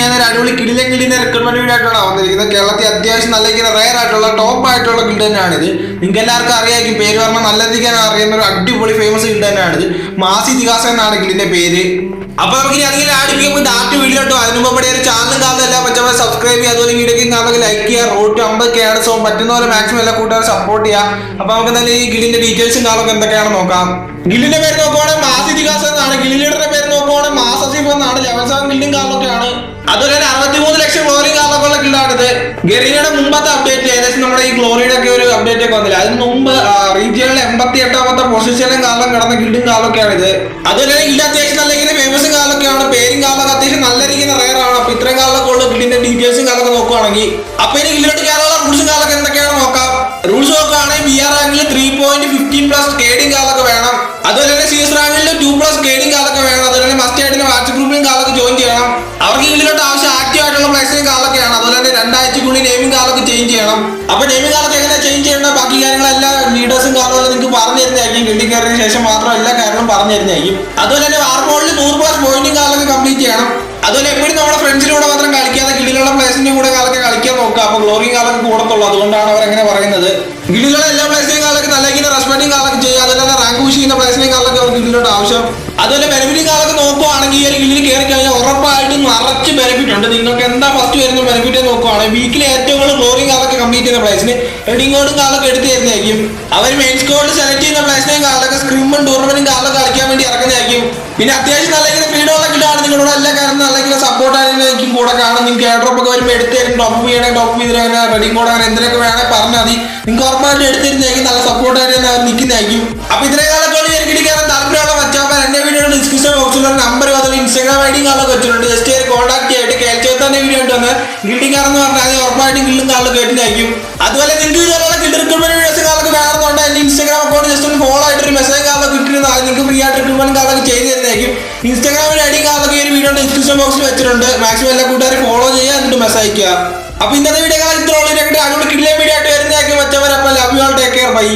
ഞാൻ ഒരു അടിപൊളി കിടിലൻ കിടിലിന്റെ റിക്രൂട്ട്മെന്റ് വീഡിയോ വന്നിരിക്കുന്നത്. കേരളത്തിൽ അത്യാവശ്യം നല്ല റയർ ആയിട്ടുള്ള ടോപ്പ് ആയിട്ടുള്ള ഗിൽഡ് ഇത് നിങ്ങൾക്ക് എല്ലാവർക്കും അറിയാമായിരിക്കും പേര് പറഞ്ഞാൽ നല്ല രീതിക്കാൻ അറിയുന്ന ഒരു അടിപൊളി ഫേമസ് ഗിൽഡ് ഇത് മാസി ഇതിഹാസം എന്നാണ് ഗിൽഡിന്റെ പേര്. അപ്പൊ നമുക്ക് ഇനി അതിങ്ങനെ ആടിപ്പിക്കുമ്പോൾ ഡാറ്റ് വീഡിയോ കേട്ടോ ഇവിടെ ഒരു ചാനലും കാണുന്ന എല്ലാ സബ്സ്ക്രൈബ് ചെയ്യുക. അതുപോലെ വീഡിയോയ്ക്ക് കാണുമെങ്കിൽ ലൈക്ക് ചെയ്യുക. റോട്ട് അമ്പത് കെ ആണ്. സോ പറ്റുന്ന പോലെ മാക്സിമം എല്ലാ കൂട്ടുകാരും സപ്പോർട്ട് ചെയ്യുക. അപ്പൊ നമുക്ക് എന്തായാലും ഈ ഗില്ലിന്റെ ഡീറ്റെയിൽസും കാണുമ്പോൾ എന്തൊക്കെയാണെന്ന് നോക്കാം. ഗില്ലിന്റെ പേര് നോക്കുവാണെങ്കിൽ ഗില്ലും കാർഡൊക്കെയാണ് അതുപോലെ തന്നെ അറുപത്തിമൂന്ന് ലക്ഷം ഗ്ലോറി കാർഡൊക്കെയുള്ള ഗില്ലാണിത് ഗരീനയുടെ മുമ്പത്തെ അപ്ഡേറ്റ് ഏകദേശം നമ്മുടെ ഈ ഗ്ലോറിയുടെ ഒക്കെ ഒരു അപ്ഡേറ്റ് ഒക്കെ വന്നില്ല? അതിന് മുമ്പ് റീജിയണിലെ എൺപത്തി എട്ടാമത്തെ പൊസിഷനും കാലം കടന്ന ഗിൽഡും കാലൊക്കെയാണ് ഇത് അതുപോലെ തന്നെ ഗിൽഡ് അത്യാവശ്യം നല്ല ഇങ്ങനെ ഫേമസും കാലൊക്കെയാണ് പേരും കാലൊക്കെ അത്യാവശ്യം നല്ല രീതിയിൽ റയർ ആണ് അപ്പൊ ഇത്രയും കാലൊക്കെ ഉള്ള ഗിൽഡിന്റെ ഡീറ്റെയിൽസും കാലൊക്കെ നോക്കുവാണെങ്കിൽ. അപ്പൊ ഇനി ഗില്ലോട്ട് കാലുള്ള റൂൾസും കാലൊക്കെ എന്തൊക്കെയാണ് നോക്കാം. റൂൾസ് നോക്കുകയാണെങ്കിൽ ബി ആർ ആണെങ്കിൽ ത്രീ പോയിന്റ് ഫിഫ്റ്റീൻ പ്ലസ് കേഡിംഗ് ചെയ്യണം. അപ്പൊ നെയിമിംഗ് കാലത്ത് എങ്ങനെ ചേഞ്ച് ചെയ്യണം ബാക്കി കാര്യങ്ങളെല്ലാം ലീഡേഴ്സും കാലങ്ങളും നിങ്ങൾക്ക് പറഞ്ഞു തരുന്നതായിരിക്കും. ഗിൽഡിൽ കയറിയതിനു ശേഷം മാത്രം എല്ലാ കാര്യങ്ങളും പറഞ്ഞു തരുന്നതായിരിക്കും. അതുപോലെ തന്നെ വാർമോളിൽ നൂറ് പ്ലസ് പോയിന്റും കാലൊക്കെ കംപ്ലീറ്റ് ചെയ്യണം. അതുപോലെ എപ്പോഴും നമ്മുടെ ഫ്രണ്ട്സിലൂടെ മാത്രം കളിക്കാതെ ഗില്ലിലുള്ള പ്ലേസിന്റെ കൂടെ കാലൊക്കെ കളിക്കാൻ നോക്കുക. അപ്പൊ ഗ്ലോറി കാലൊക്കെ കൂടത്തുള്ളൂ. അതുകൊണ്ടാണ് അവർ അങ്ങനെ പറയുന്നത്. ഗില്ലിലുള്ള എല്ലാ പ്ലേസിനെയും കാലൊക്കെ നല്ല രീതിയിൽ റെസ്പെക്ടിങ് കാലൊക്കെ ചെയ്യുക. അതുപോലെ തന്നെ റാങ്ക് പുഷ് ചെയ്യുന്ന പ്ലേസിനെയും കാലൊക്കെ അവർക്ക് ഗില്ലിലോട്ട് ആവശ്യം. അതുപോലെ ബെനിഫിറ്റ് കാലൊക്കെ നോക്കുവാണെങ്കിൽ ഈ ഒരു ഗില്ലിൽ കയറി കഴിഞ്ഞാൽ ഉറപ്പായിട്ടും നിറച്ച് ബെനിഫിറ്റ് ഉണ്ട്. നിങ്ങൾക്ക് എന്താ ഫസ്റ്റ് വരുന്ന ബെനിഫിറ്റ് നോക്കുവാണെങ്കിൽ വീക്കിൽ ഏറ്റവും കൂടുതൽ ഗ്ലോറിയും കംപ്ലീറ്റ് ചെയ്യുന്ന പ്ലേസിന് റെഡിങ് കോഡും കാലൊക്കെ എടുത്ത് തരുന്നതായിരിക്കും. അവർ മെയിൻ സ്കോഡ് സെലക്ട് ചെയ്യുന്ന പ്ലേസിനെയും കാലൊക്കെ സ്ക്രിമ്മും ടൂർണമെന്റും കാലൊക്കെ കളിക്കാൻ വേണ്ടി ഇറക്കുന്നതായിരിക്കും. പിന്നെ അത്യാവശ്യം നല്ല ഇങ്ങനെ ഫ്രീഡം ഉള്ള കിട്ടാണ് നിങ്ങളോട് എല്ലാ കാര്യം നല്ല ഇങ്ങനെ സപ്പോർട്ട് ആയിരിക്കും കൂടെ കാണും. നിങ്ങൾക്ക് എയർ ഡ്രോപ്പ് ഒക്കെ വരുമ്പോൾ എടുത്തായിരുന്നു തരും. ടോപ്പ് ചെയ്യണേ ടോപ്പ് ചെയ്ത് അങ്ങനെ റെഡിങ് കോഡ് അങ്ങനെ എന്തിനൊക്കെ വേണേ പറഞ്ഞാൽ മതി. നിങ്ങൾക്ക് ഉറപ്പായിട്ട് എടുത്തിരുന്നതായിരിക്കും നല്ല സപ്പോർട്ട് ആയിട്ട് അവർ നിൽക്കുന്നതായിരിക്കും. അപ്പൊ ഇത്രയും കാലൊക്കെ എനിക്ക് കിടിക്കാൻ താല്പര്യമുള്ള മറ്റാപ്പാൻ എന്റെ വീഡിയോ ഡിസ്ക്രിപ്ഷൻ ബോക്സിൽ നമ്പർ അതോ ഇൻസ്റ്റാഗ്രാം ഐ ഡി കാലൊക്കെ വെച്ചിട്ടുണ്ട്. ജസ്റ്റ് ചെയ്തിട്ട് വീഡിയോ ഉണ്ടെന്ന് പറഞ്ഞാൽ ഉറപ്പായിട്ടും ഗിൽഡും കാലിൽ കേട്ടിട്ടായിരിക്കും. അതുപോലെ നിങ്ങൾക്ക് ഇതുപോലുള്ള ഗിൽഡ് റിക്രൂട്ട്മെന്റ് വീഡിയോസ് കാലൊക്കെ വേണമെന്നുണ്ട് എന്റെ ഇൻസ്റ്റാഗ്രാം അക്കൗണ്ട് ജസ്റ്റ് ഒന്ന് ഫോളോ ആയിട്ട് ഒരു മെസ്സേജ് കാലൊക്കെ കിട്ടുന്നത് നിങ്ങൾക്ക് ഫ്രീ ആയിട്ട് റിക്രൂട്ട്മെന്റ് കാലൊക്കെ ചെയ്ത് തരുന്നതായിരിക്കും. ഇൻസ്റ്റാഗ്രാമിൽ അടി കാലൊക്കെ ഒരു വീഡിയോ ഡിസ്ക്രിപ്ഷൻ ബോക്സിൽ വെച്ചിട്ടുണ്ട്. മാക്സിമം എല്ലാ കൂട്ടുകാരും ഫോളോ ചെയ്യുക എന്നിട്ട് മെസ്സേജ് അയക്കുക. അപ്പൊ ഇന്നത്തെ വീഡിയോ കാലം ഇത്ര ഉള്ളൂ. അടിപൊളി കിടിലേ വീഡിയോ ആയിട്ട് വരുന്നതായിരിക്കും. മറ്റവരപ്പം love you all take care bye